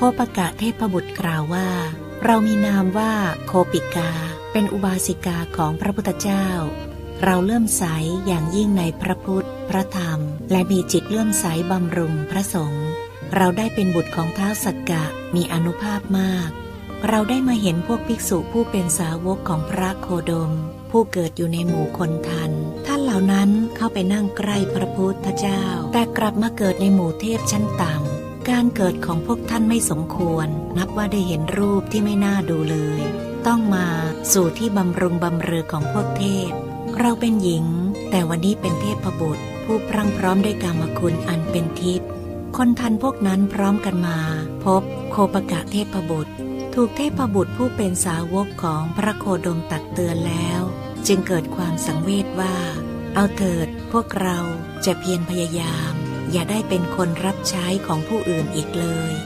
โคปกะเทพบุตรกล่าวว่า เรามีนามว่าโคปิกา เป็นอุบาสิกาของพระพุทธเจ้า เราเลื่อมใสอย่างยิ่งในพระพุทธ พระธรรม และมีจิตเลื่อมใสบำรุงพระสงฆ์เราได้เป็นบุตรของเท้าวสักกะมีอนุภาพมาก เราได้มาเห็นพวกภิกษุผู้เป็นสาวกของพระโคดม ผู้เกิดอยู่ในหมู่คนทัน ท่านเหล่านั้นเข้าไปนั่งใกล้พระพุทธเจ้า แต่กลับมาเกิดในหมู่เทพชั้นต่ำ การเกิดของพวกท่านไม่สมควร นับว่าได้เห็นรูปที่ไม่น่าดูเลย ต้องมาสู่ที่บำรุงบำเรอของพวกเทพ เราเป็นหญิง แต่วันนี้เป็นเทพบุตร ผู้พรั่งพร้อมด้วยกรรมคุณอันเป็นทิพย์คนทันพวกนั้นพร้อมกันมา พบโคปกะเทพบุตร ถูกเทพบุตรผู้เป็นสาวกของพระโคดมตักเตือนแล้ว จึงเกิดความสังเวชว่า เอาเถิดพวกเราจะเพียรพยายาม อย่าได้เป็นคนรับใช้ของผู้อื่นอีกเลย